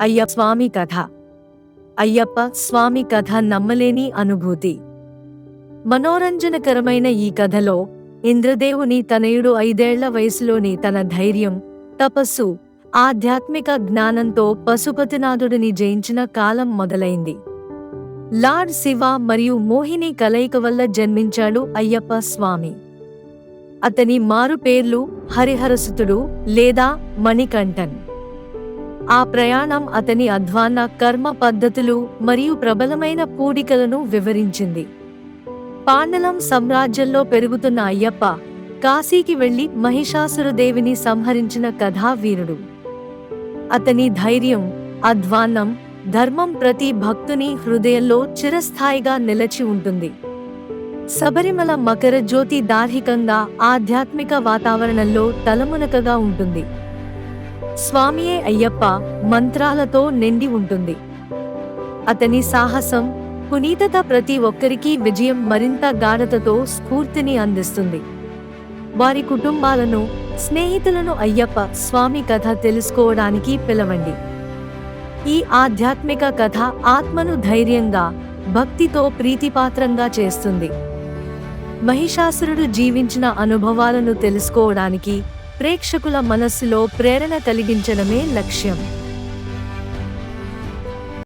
అయ్యప్ప స్వామి కథ. అయ్యప్ప స్వామి కథ నమ్మలేని అనుభూతి. మనోరంజనకరమైన ఈ కథలో ఇంద్రదేవుని తనయుడు ఐదేళ్ళ వయసులోని తన ధైర్యం తపస్సు ఆధ్యాత్మిక జ్ఞానంతో పశుపతినాథుడిని జయించిన కాలం మొదలైంది. లార్డ్ శివ మరియు మోహిని కలయిక వల్ల జన్మించాడు అయ్యప్ప స్వామి. అతని మారు పేర్లు హరిహరసుతుడు లేదా మణికంఠన్. ఆ ప్రయాణం అతని అధ్వాన్న కర్మ పద్ధతులు మరియు ప్రబలమైన పూడికలను వివరించింది. పాండలం సామ్రాజ్యంలో పెరుగుతున్న అయ్యప్ప కాశీకి వెళ్ళి మహిషాసురదేవిని సంహరించిన కథావీరుడు. అతని ధైర్యం అధ్వాన్నం ధర్మం ప్రతి భక్తుని హృదయంలో చిరస్థాయిగా నిలచి ఉంటుంది. శబరిమల మకర జ్యోతి దార్హికంగా ఆధ్యాత్మిక వాతావరణంలో తలమునకగా ఉంటుంది. స్వామియే అయ్యప్ప మంత్రాలతో నిండి ఉంటుంది. అతని సాహసం పునీతత ప్రతి ఒక్కరికి విజయం మరింత గాఢతతో స్ఫూర్తిని అందిస్తుంది. వారి కుటుంబాలను స్నేహితులను అయ్యప్ప స్వామి కథ తెలుసుకోవడానికి పిలవండి. ఈ ఆధ్యాత్మిక కథ ఆత్మను ధైర్యంగా భక్తితో ప్రీతిపాత్రంగా చేస్తుంది. మహిషాసురుడు జీవించిన అనుభవాలను తెలుసుకోవడానికి ప్రేక్షకుల మనస్సులో ప్రేరణ కలిగించడమే లక్ష్యం.